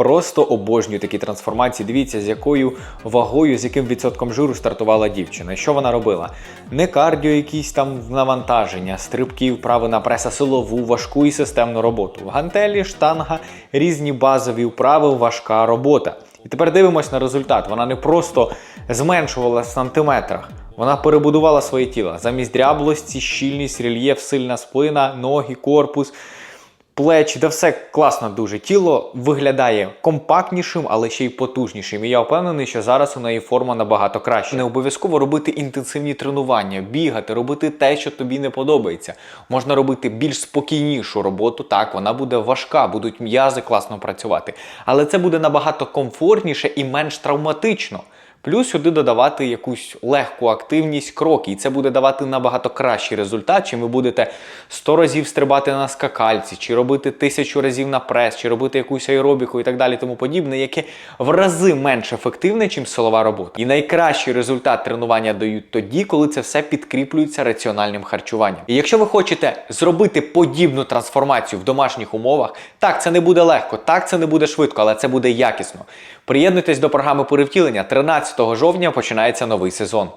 Просто обожнюю такі трансформації. Дивіться, з якою вагою, з яким відсотком жиру стартувала дівчина. Що вона робила? Не кардіо, якісь там навантаження, стрибки, вправи на прес, а силову, важку і системну роботу. Гантелі, штанга, різні базові вправи, важка робота. І тепер дивимось на результат. Вона не просто зменшувала в сантиметрах. Вона перебудувала своє тіло замість дряблості, щільність, рельєф, сильна спина, ноги, корпус, плечі, да все класно дуже. Тіло виглядає компактнішим, але ще й потужнішим. І я впевнений, що зараз у неї форма набагато краще. Не обов'язково робити інтенсивні тренування, бігати, робити те, що тобі не подобається. Можна робити більш спокійнішу роботу. Так, вона буде важка, будуть м'язи класно працювати. Але це буде набагато комфортніше і менш травматично. Плюс сюди додавати якусь легку активність кроки, і це буде давати набагато кращий результат, чим ви будете 100 разів стрибати на скакальці, чи робити тисячу разів на прес, чи робити якусь аеробіку і так далі, тому подібне, яке в рази менш ефективне, чим силова робота. І найкращий результат тренування дають тоді, коли це все підкріплюється раціональним харчуванням. І якщо ви хочете зробити подібну трансформацію в домашніх умовах, так це не буде легко, так це не буде швидко, але це буде якісно. Приєднуйтесь до програми перевтілення. 13 жовтня починається новий сезон.